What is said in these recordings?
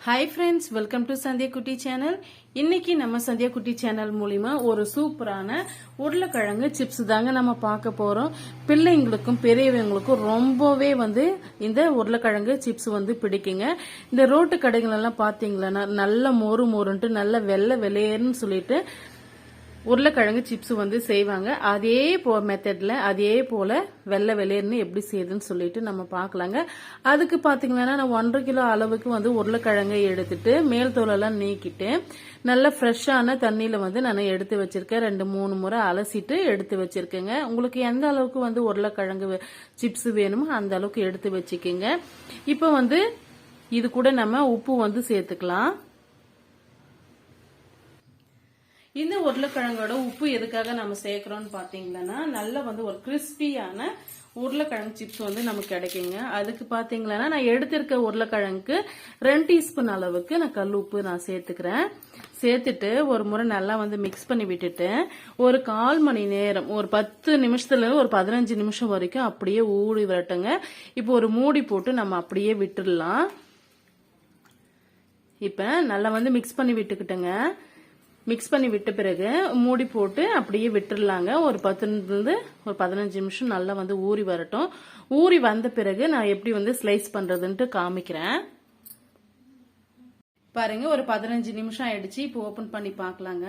Hi friends welcome to Sandhya Kutty channel இன்னைக்கு நம்ம சந்தியா குட்டி சேனல் மூலிமா ஒரு சூப்பரான உருளைக்கிழங்கு சிப்ஸ் தாங்க நம்ம பார்க்க போறோம். பிள்ளைங்களுக்கும் பெரியவங்களுக்கும் ரொம்பவே வந்து இந்த உருளைக்கிழங்கு சிப்ஸ் வந்து பிடிக்குங்க. இந்த ரோட்டு கடைகள் எல்லாம் பாத்தீங்களா நல்ல மொறு மொறுன்ட்டு நல்ல வெள்ளை வெள்ளையர்னு சொல்லிட்டு உருளைக்கிழங்கு சிப்ஸ் வந்து செய்வாங்க. அதே போ மெத்தடில் அதே போல் வெள்ளை வெளியர்னு எப்படி செய்யுதுன்னு சொல்லிட்டு நம்ம பார்க்கலாங்க. அதுக்கு பார்த்தீங்கன்னா நான் ஒன்றரை கிலோ அளவுக்கு வந்து உருளைக்கிழங்கை எடுத்துட்டு மேல் தோலெல்லாம் நீக்கிட்டு நல்ல ஃப்ரெஷ்ஷான தண்ணியில் வந்து நான் எடுத்து வச்சிருக்கேன். ரெண்டு மூணு முறை அலசிட்டு எடுத்து வச்சிருக்கேங்க. உங்களுக்கு எந்த அளவுக்கு வந்து உருளைக்கிழங்கு சிப்ஸ் வேணுமோ அந்த அளவுக்கு எடுத்து வச்சுக்கோங்க. இப்போ வந்து இது கூட நம்ம உப்பு வந்து சேர்த்துக்கலாம். இந்த உருளைக்கிழங்கோட உப்பு எதுக்காக நம்ம சேர்க்கிறோம்னு பார்த்தீங்கன்னா நல்லா வந்து ஒரு கிறிஸ்பியான உருளைக்கிழங்கு சிப்ஸ் வந்து நமக்கு கிடைக்குங்க. அதுக்கு பாத்தீங்கன்னா நான் எடுத்திருக்க உருளைக்கிழங்குக்கு ரெண்டு டீஸ்பூன் அளவுக்கு நான் கல் உப்பு நான் சேர்த்துக்கிறேன். சேர்த்துட்டு ஒரு முறை நல்லா வந்து மிக்ஸ் பண்ணி விட்டுட்டு ஒரு கால் மணி நேரம் ஒரு பத்து நிமிஷத்துல ஒரு பதினஞ்சு நிமிஷம் வரைக்கும் அப்படியே ஊடி விரட்டுங்க. இப்போ ஒரு மூடி போட்டு நம்ம அப்படியே விட்டுடலாம். இப்ப நல்லா வந்து மிக்ஸ் பண்ணி விட்டுக்கிட்டேங்க. மிக்ஸ் பண்ணி விட்ட பிறகு மூடி போட்டு அப்படியே விட்டுடலாங்க ஒரு பத்துலேருந்து ஒரு பதினஞ்சு நிமிஷம் நல்லா வந்து ஊறி வரட்டும். ஊறி வந்த பிறகு நான் எப்படி வந்து ஸ்லைஸ் பண்ணுறதுன்ட்டு காமிக்கிறேன். பாருங்க ஒரு பதினஞ்சு நிமிஷம் ஆயிடுச்சு. இப்போ ஓப்பன் பண்ணி பார்க்கலாங்க.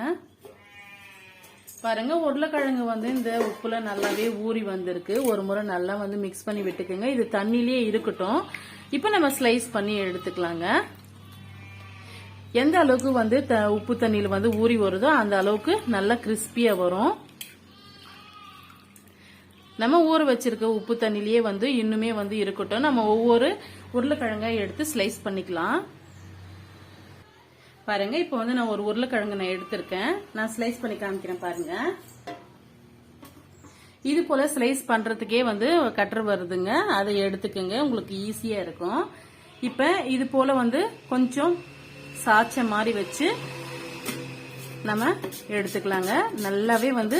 பாருங்க உருளைக்கிழங்கு வந்து இந்த உப்புல நல்லாவே ஊறி வந்திருக்கு. ஒரு முறை நல்லா வந்து மிக்ஸ் பண்ணி விட்டுக்குங்க. இது தண்ணிலேயே இருக்கட்டும். இப்போ நம்ம ஸ்லைஸ் பண்ணி எடுத்துக்கலாங்க. எந்த அளவுக்கு வந்து உப்பு தண்ணியில் வந்து ஊறி வருதோ அந்த அளவுக்கு நல்லா கிறிஸ்பியாக வரும். நம்ம ஊற வச்சிருக்க உப்பு தண்ணிலேயே வந்து இன்னுமே வந்து இருக்கட்டும். நம்ம ஒவ்வொரு உருளைக்கிழங்காய் எடுத்து ஸ்லைஸ் பண்ணிக்கலாம். பாருங்க இப்போ வந்து நான் ஒரு உருளைக்கிழங்கு நான் எடுத்திருக்கேன். நான் ஸ்லைஸ் பண்ணி காமிக்கிறேன் பாருங்க. இது போல ஸ்லைஸ் பண்றதுக்கே வந்து கட்டர் வருதுங்க. அதை எடுத்துக்கோங்க. உங்களுக்கு ஈஸியா இருக்கும். இப்ப இது போல வந்து கொஞ்சம் சாச்ச மாதிரி வச்சு நம்ம எடுத்துக்கலாங்க. நல்லாவே வந்து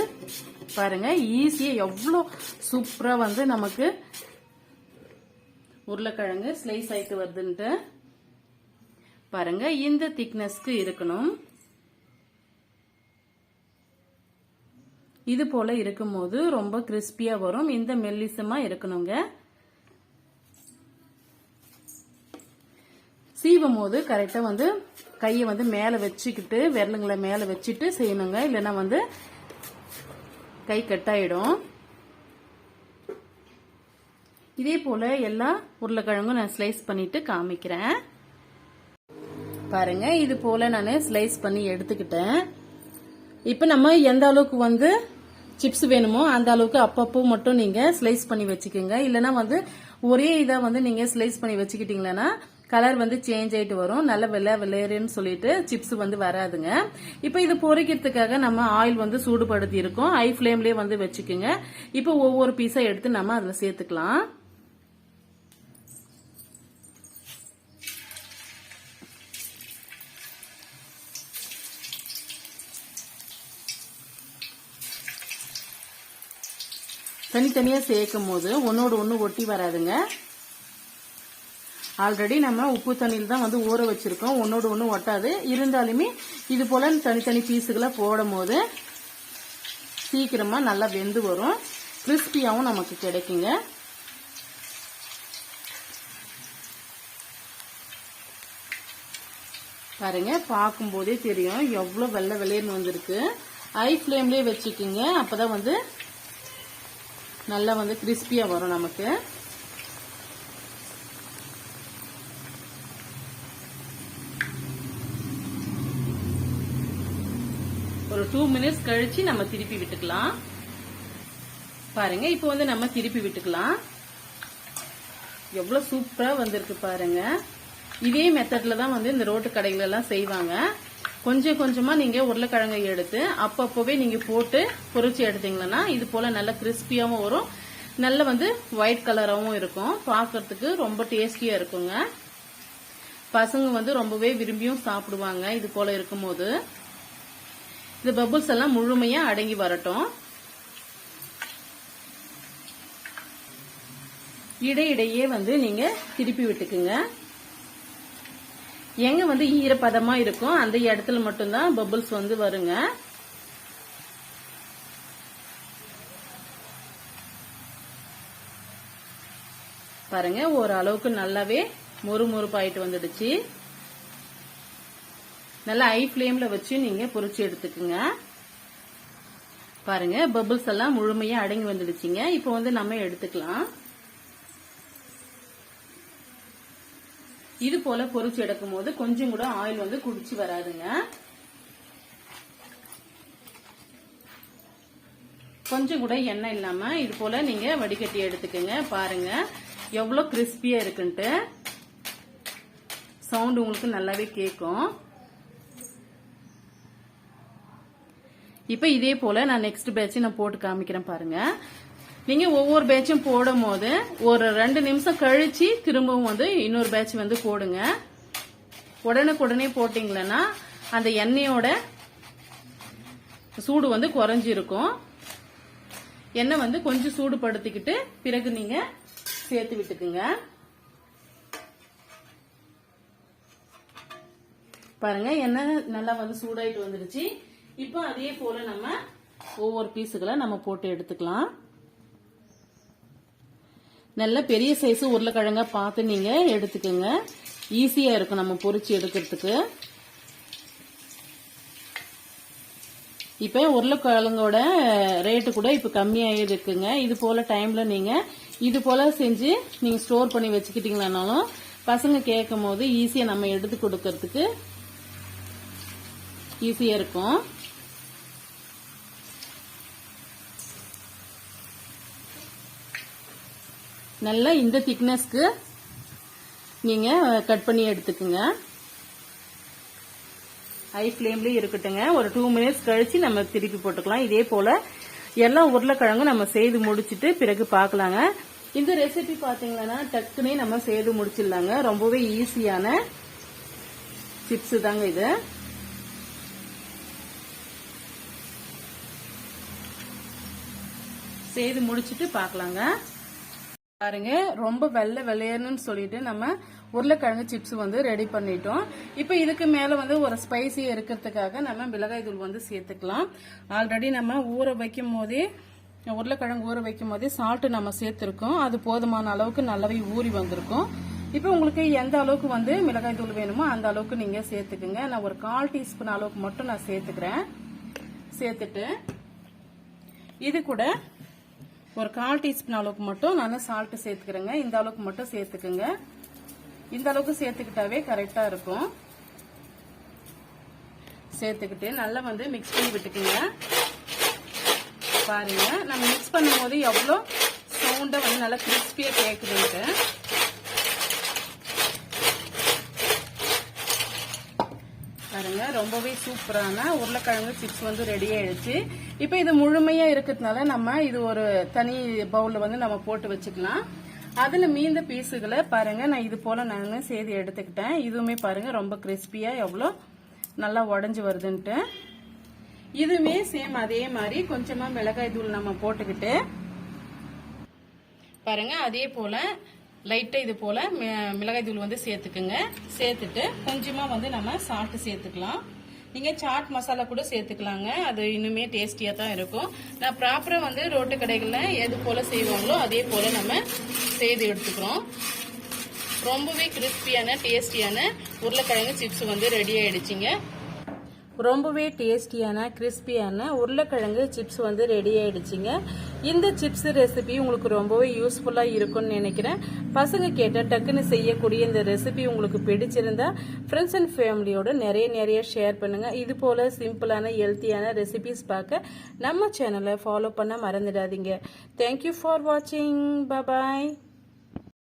பாருங்க ஈஸியா எவ்வளோ சூப்பரா வந்து நமக்கு உருளைக்கிழங்கு ஸ்லைஸ் ஆயிட்டு வருதுன்ட்டு. பாருங்க இந்த திக்னஸ்க்கு இருக்கணும். இது போல இருக்கும்போது ரொம்ப கிறிஸ்பியா வரும். இந்த மெல்லிசமா இருக்கணுங்க. சீவும் போது கரெக்டாக வந்து கையை வந்து மேலே வச்சுக்கிட்டு விரலுங்களை மேலே வச்சுட்டு செய்யணுங்க. இல்லைன்னா வந்து கை கட்டாயிடும் இதே போல எல்லா உருளைக்கிழங்கும் நான் ஸ்லைஸ் பண்ணிட்டு காமிக்கிறேன். பாருங்க இது போல நான் ஸ்லைஸ் பண்ணி எடுத்துக்கிட்டேன். இப்போ நம்ம எந்த அளவுக்கு வந்து சிப்ஸ் வேணுமோ அந்த அளவுக்கு அப்பப்போ மட்டும் நீங்க ஸ்லைஸ் பண்ணி வச்சுக்கோங்க. இல்லைன்னா வந்து ஒரே இதாக வந்து நீங்க ஸ்லைஸ் பண்ணி வச்சுக்கிட்டீங்கன்னா கலர் வந்து சேஞ்ச் ஆயிட்டு வரும். நல்ல வெள்ளை வெள்ளையருன்னு சொல்லிட்டு சிப்ஸ் வந்து வராதுங்க. இப்போ இது பொரிக்கிறதுக்காக நம்ம ஆயில் வந்து சூடுபடுத்தி இருக்கோம் ஹை ஃப்ளேம்லயே வந்து வச்சுக்கோங்க. இப்போ ஒவ்வொரு பீஸா எடுத்து நம்ம அதுல சேர்த்துக்கலாம். தனித்தனியா சேர்க்கும் போது ஒன்னோடு ஒன்று ஒட்டி வராதுங்க. ஆல்ரெடி நம்ம உப்பு தண்ணியில் தான் வந்து ஊற வச்சுருக்கோம். ஒன்றோடு ஒன்று ஒட்டாது. இருந்தாலுமே இது போல் தனித்தனி பீஸுகளை போடும் போது சீக்கிரமாக நல்லா வெந்து வரும். கிறிஸ்பியாகவும் நமக்கு கிடைக்குங்க. பாருங்க பார்க்கும்போதே தெரியும். எவ்வளோ வெள்ளை வெள்ளையர்னு வந்திருக்கு. ஹை ஃப்ளேம்லேயே வச்சுருக்கிங்க அப்போ தான் வந்து நல்லா வந்து கிறிஸ்பியாக வரும் நமக்கு. ஒரு டூ மினிட்ஸ் கழிச்சு நம்ம திருப்பி விட்டுக்கலாம். பாருங்க இப்போ வந்து நம்ம திருப்பி விட்டுக்கலாம். எவ்வளவு சூப்பரா வந்திருக்கு பாருங்க. இதே மெத்தட்ல தான் வந்து இந்த ரோட்டு கடைகள் எல்லாம் செய்வாங்க. கொஞ்சம் கொஞ்சமா நீங்க உருளைக்கிழங்கை எடுத்து அப்பப்போவே நீங்க போட்டு பொறிச்சு எடுத்தீங்கன்னா இது போல நல்லா கிறிஸ்பியாவும் வரும். நல்ல வந்து ஒயிட் கலராகவும் இருக்கும். பார்க்கறதுக்கு ரொம்ப டேஸ்டியா இருக்குங்க. பசங்க வந்து ரொம்பவே விரும்பியும் சாப்பிடுவாங்க. இது போல இருக்கும்போது இந்த பபுள்ஸ் எல்லாம் முழுமையா அடங்கி வரட்டும். இடையிடையே வந்து நீங்க திருப்பி விட்டுக்குங்க. எங்க வந்து ஈரப்பதமா இருக்கும் அந்த இடத்துல மட்டும்தான் பபுள்ஸ் வந்து வருங்க. பாருங்க ஓரளவுக்கு நல்லாவே மொறு மொறுப்பாயிட்டு வந்துடுச்சு. நல்லா ஹை ஃப்ளேமில் வச்சு நீங்க பொறிச்சு எடுத்துக்கோங்க. பாருங்க பபிள்ஸ் எல்லாம் முழுமையா அடங்கி வந்துடுச்சுங்க. இப்போ வந்து நம்ம எடுத்துக்கலாம். இது போல பொறிச்சு எடுக்கும் போது கொஞ்சம் கூட ஆயில் வந்து குடிச்சு வராதுங்க. கொஞ்சம் கூட எண்ணெய் இல்லாம இது போல நீங்க வடிகட்டி எடுத்துக்கோங்க. பாருங்க எவ்வளவு கிறிஸ்பியா இருக்குன்ட்டு. சவுண்ட் உங்களுக்கு நல்லாவே கேட்கும். இப்போ இதே போல நான் நெக்ஸ்ட் பேட்ச் நான் போட்டு காமிக்கிறேன் பாருங்க. நீங்க ஒவ்வொரு பேட்சும் போடும் போது ஒரு ரெண்டு நிமிஷம் கழிச்சு திரும்பவும் வந்து இன்னொரு பேட்ச் வந்து போடுங்க. உடனுக்குடனே போட்டீங்களன்னா அந்த எண்ணெயோட சூடு வந்து குறைஞ்சிருக்கும். எண்ணெய் வந்து கொஞ்சம் சூடுபடுத்திக்கிட்டு பிறகு நீங்க சேர்த்து விட்டுக்குங்க. பாருங்க எண்ணெய் நல்லா வந்து சூடாயிட்டு வந்துருச்சு. இப்போ அதே போல நம்ம ஒவ்வொரு பீஸுகளை நம்ம போட்டு எடுத்துக்கலாம். நல்ல பெரிய சைஸ் உருளைக்கிழங்க பார்த்து நீங்க எடுத்துக்கோங்க. ஈஸியா இருக்கும் நம்ம பொறிச்சு எடுக்கிறதுக்கு. இப்போ உருளைக்கிழங்கோட ரேட்டு கூட இப்போ கம்மியாக இருக்குங்க. இது போல டைம்ல நீங்க இது போல செஞ்சு நீங்க ஸ்டோர் பண்ணி வச்சுக்கிட்டீங்களானாலும் பசங்க கேட்கும் போது ஈஸியா நம்ம எடுத்து கொடுக்கறதுக்கு ஈஸியா இருக்கும். நல்லா இந்த திக்னஸ்க்கு நீங்க கட் பண்ணி எடுத்துக்குங்க. ஹை ஃப்ளேம்லயே இருக்கட்டுங்க. ஒரு டூ மினிட்ஸ் கழிச்சு நம்ம திருப்பி போட்டுக்கலாம். இதே போல எல்லா உருளைக்கிழங்கும் நம்ம செய்து முடிச்சிட்டு பிறகு பார்க்கலாங்க. இந்த ரெசிபி பாத்தீங்கன்னா டக்குனே நம்ம செய்து முடிச்சிடலாங்க. ரொம்பவே ஈஸியான சிப்ஸ் தாங்க இது. செய்து முடிச்சுட்டு பார்க்கலாங்க. பாருங்க ரொம்ப வெள்ளை வெள்ளையன்னு சொல்லிட்டு நம்ம உருளைக்கிழங்கு சிப்ஸ் வந்து ரெடி பண்ணிட்டோம். இப்போ இதுக்கு மேல வந்து ஒரு ஸ்பைசி இருக்கிறதுக்காக நம்ம மிளகாய் தூள் வந்து சேர்த்துக்கலாம். ஆல்ரெடி நம்ம ஊற வைக்கும் போதே உருளைக்கிழங்கு ஊற வைக்கும் போதே சால்ட்டு நம்ம சேர்த்துருக்கோம். அது போதுமான அளவுக்கு நல்லாவே ஊறி வந்திருக்கும். இப்போ உங்களுக்கு எந்த அளவுக்கு வந்து மிளகாய் தூள் வேணுமோ அந்த அளவுக்கு நீங்க சேர்த்துக்குங்க. நான் ஒரு கால் டீஸ்பூன் அளவுக்கு மட்டும் நான் சேர்த்துக்கிறேன். சேர்த்துட்டு இது கூட ஒரு கால் டீஸ்பூன் அளவுக்கு மட்டும் நான் சால்ட் சேர்த்துக்கிறேங்க. இந்த அளவுக்கு மட்டும் சேர்த்துக்குங்க. இந்த அளவுக்கு சேர்த்துக்கிட்டாவே கரெக்டா இருக்கும். சேர்த்துக்கிட்டு நல்லா வந்து மிக்ஸ் பண்ணி விட்டுக்குங்க. பாருங்க. நம்ம மிக்ஸ் பண்ணும்போது எவ்வளோ சவுண்டை வந்து நல்லா கிறிஸ்பியா கேட்குதுன்ட்டு பாருங்க ரொம்பவே சூப்பரான உருளைக்கிழங்கு சிப்ஸ் வந்து ரெடி ஆயிடுச்சு. இப்போ இது முழுமையா இருக்கிறதுனால நம்ம இது ஒரு தனி பவுல்ல வந்து நம்ம போட்டு வச்சுக்கலாம். அதுல மீந்த பீஸுகளை பாருங்க நான் இது போல நான் செய்து எடுத்துக்கிட்டேன். இதுவுமே பாருங்க ரொம்ப கிறிஸ்பியா எவ்வளோ நல்லா உடஞ்சி வருதுன்ட்டு. இதுவுமே சேம் அதே மாதிரி கொஞ்சமா மிளகாய் தூள் நம்ம போட்டுக்கிட்டு பாருங்க அதே போல லைட்டாக இது போல் மி- மிளகாய் தூள் வந்து சேர்த்துக்குங்க. சேர்த்துட்டு கொஞ்சமாக வந்து நம்ம சால்ட் சேர்த்துக்கலாம். நீங்கள் சாட் மசாலா கூட சேர்த்துக்கலாங்க. அது இன்னுமே டேஸ்டியாக தான் இருக்கும். நான் ப்ராப்பராக வந்து ரோட்டு கடைகளில் எது போல் செய்வாங்களோ அதே போல் நம்ம செய்து எடுத்துக்கிறோம். ரொம்பவே கிறிஸ்பியான டேஸ்டியான உருளைக்கிழங்கு சிப்ஸ் வந்து ரெடி ஆகிடுச்சிங்க ரொம்பவே டேஸ்டியான கிறிஸ்பியான உருளைக்கிழங்கு சிப்ஸ் வந்து ரெடி ஆயிடுச்சுங்க. இந்த சிப்ஸ் ரெசிபி உங்களுக்கு ரொம்பவே யூஸ்ஃபுல்லாக இருக்கும்னு நினைக்கிறேன். பசங்க கேட்ட டக்குன்னு செய்யக்கூடிய இந்த ரெசிபி உங்களுக்கு பிடிச்சிருந்தா ஃப்ரெண்ட்ஸ் அண்ட் ஃபேமிலியோட நிறைய நிறைய ஷேர் பண்ணுங்கள் இது போல் சிம்பிளான ஹெல்த்தியான ரெசிபிஸ் பார்க்க நம்ம சேனலை ஃபாலோ பண்ண மறந்துடாதீங்க. தேங்க்யூ ஃபார் வாட்சிங் பபாய்